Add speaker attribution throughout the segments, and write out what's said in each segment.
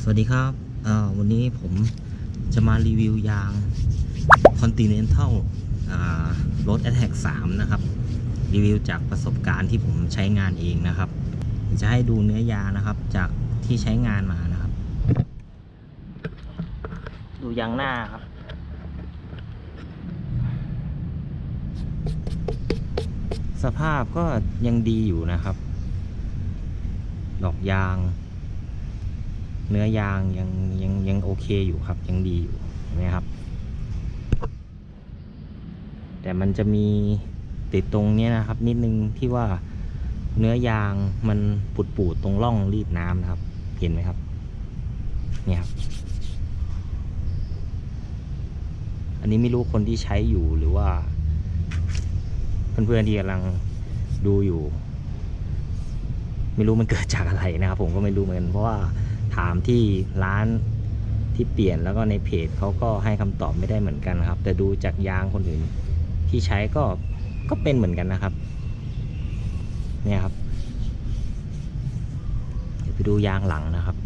Speaker 1: สวัสดีครับ วันนี้ผมจะมารีวิวยาง Continental รถ Attack 3 นะครับ รีวิวจากประสบการณ์ที่ผมใช้งานเองนะครับ จะให้ดูเนื้อยางนะครับจากที่ใช้งานมานะครับ ดูยางหน้าครับ สภาพก็ยังดีอยู่นะครับ ดอกยาง เนื้อยางยังยังยังโอเคอยู่ครับ ยังดีอยู่เห็นไหมครับ แต่มันจะมีติดตรงนี้นะครับ นิดนึงที่ว่าเนื้อยางมันปูดปูดตรงร่องรีดน้ำนะครับ เห็นไหมครับเนี่ยครับ อันนี้ไม่รู้คนที่ใช้อยู่หรือว่า เพื่อนๆที่กำลังดูอยู่ ไม่รู้มันเกิดจากอะไรนะครับ ผมก็ไม่รู้เหมือนกันเพราะว่า ถามที่ร้านที่เปลี่ยนแล้วก็ในเพจเขาก็ให้คำตอบไม่ได้เหมือนกันนะครับ แต่ดูจากยางคนอื่นที่ใช้ก็ก็เป็นเหมือนกันนะครับ เนี่ยครับ เดี๋ยวไปดูยางหลังนะครับ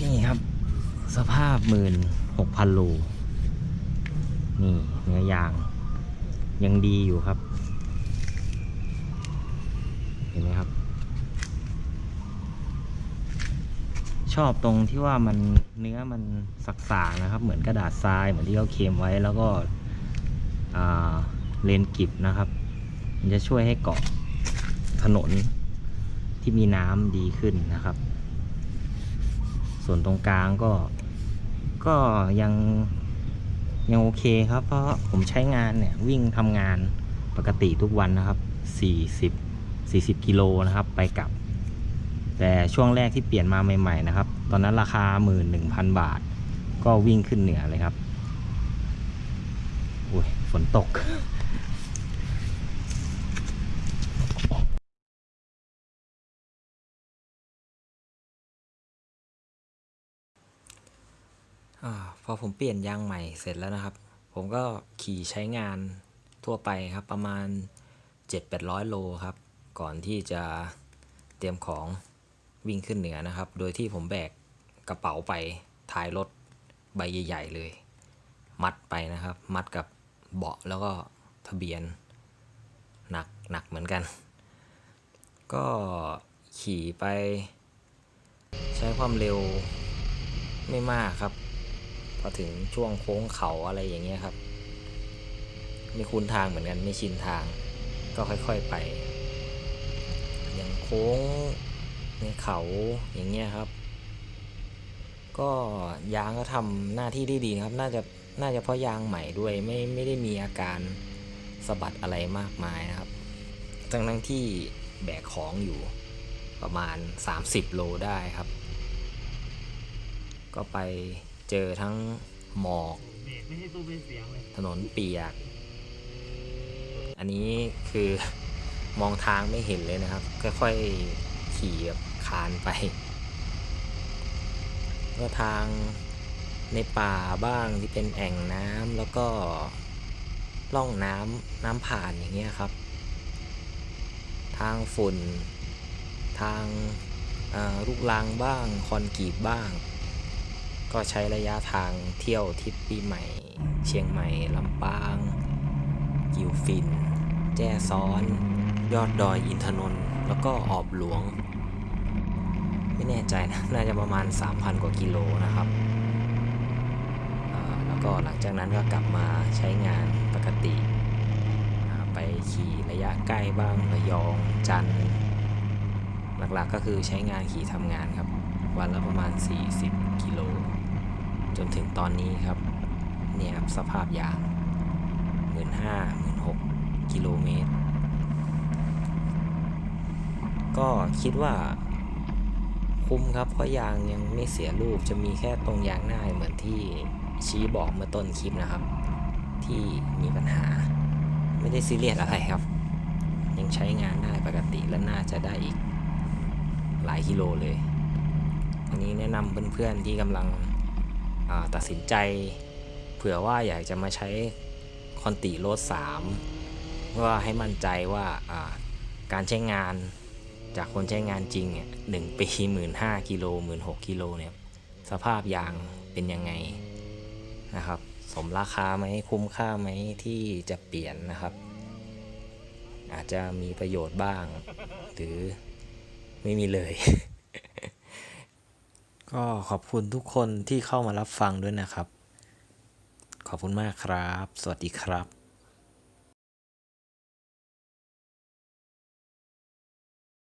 Speaker 1: นี่ครับ สภาพหมื่นหกพันโลนี่เนื้อยางยังดีอยู่ครับ ห็นไหมครับ ชอบตรงที่ว่ามันเนื้อมันสักสางนะครับ เหมือนกระดาษทรายเหมือนที่เขาเคลมไว้แล้วก็เลนกิบนะครับ มันจะช่วยให้เกาะถนนที่มีน้ำดีขึ้นนะครับ ส่วนตรงกลางก็ก็ยังยังโอเคครับ เพราะผมใช้งานเนี่ย วิ่งทำงานปกติทุกวันนะครับ 40 40กิโลนะครับ ไปกลับ แต่ช่วงแรกที่เปลี่ยนมาใหม่ ๆ นะครับ ตอนนั้นราคา 11,000 บาท ก็วิ่งขึ้นเหนือเลยครับอุ้ยฝนตกอพอผมเปลี่ยนยางใหม่เสร็จแล้วนะครับ ผมก็ขี่ใช้งานทั่วไปครับประมาณ 7-800 โลครับ ก่อนที่จะเตรียมของวิ่งขึ้นเหนือนะครับ โดยที่ผมแบกกระเป๋าไปท้ายรถใบใหญ่ๆเลย มัดไปนะครับ มัดกับเบาะแล้วก็ทะเบียน หนักหนักเหมือนกัน ก็ขี่ไป ใช้ความเร็วไม่มากครับ พอถึงช่วงโค้งเขาอะไรอย่างเงี้ยครับ ไม่คุ้นทางเหมือนกันไม่ชินทาง ก็ค่อยๆไป อย่างโค้งในเขาอย่างเงี้ยครับ ก็ยางก็ทำหน้าที่ได้ดีนะครับ น่าจะน่าจะเพราะยางใหม่ด้วยไม่ไม่ได้มีอาการสะบัดอะไรมากมายนะครับ ทั้งทั้งที่แบกของอยู่ประมาณ 30 โลได้ครับ ก็ไปเจอทั้งหมอกถนนเปียก อันนี้คือ มองทางไม่เห็นเลยนะครับ ค่อยๆขี่แบบคานไป ก็ทางในป่าบ้างที่เป็นแอ่งน้ำแล้วก็ล่องน้ำน้ำผ่านอย่างเงี้ยครับ ทางฝุ่น ทางลูกลังบ้างคอนกรีตบ้าง ก็ใช้ระยะทางเที่ยวทิปปีใหม่ เชียงใหม่ลำปาง กิวฟิน แจ้ซ้อน ยอดดอยอินทนนท์แล้วก็ออบหลวง ไม่แน่ใจนะ น่าจะประมาณ 3,000 กว่ากิโลนะครับ แล้วก็หลังจากนั้นก็กลับมาใช้งานปกติ ไปขี่ระยะใกล้บ้างระยองจันหลักๆก็คือใช้งานขี่ทำงานครับ วันละประมาณ 40 กิโล จนถึงตอนนี้ครับ เนี่ยครับสภาพยางหมื่นห้าหมื่นหกกิโลเมตร ก็คิดว่าคุ้มครับ เพราะยางยังไม่เสียรูปจะมีแค่ตรงยางหน้าเหมือนที่ชี้บอกเมื่อต้นคลิปนะครับ ที่มีปัญหา ไม่ได้ซีเรียสอะไรครับ ยังใช้งานได้ปกติและน่าจะได้อีกหลายกิโลเลยอันนี้แนะนำเพื่อนๆที่กำลังตัดสินใจ เผื่อว่าอยากจะมาใช้คอนติโรด3ว่าให้มั่นใจว่าการใช้งาน จากคนใช้งานจริงเนี่ยหนึ่งปีหมื่นห้ากิโลหมื่นหกกิโลเนี่ยสภาพยางเป็นยังไงนะครับ สมราคาไหมคุ้มค่าไหมที่จะเปลี่ยนนะครับ อาจจะมีประโยชน์บ้าง หรือไม่มีเลย ก็ขอบคุณทุกคนที่เข้ามารับฟังด้วยนะครับ ขอบคุณมากครับ สวัสดีครับ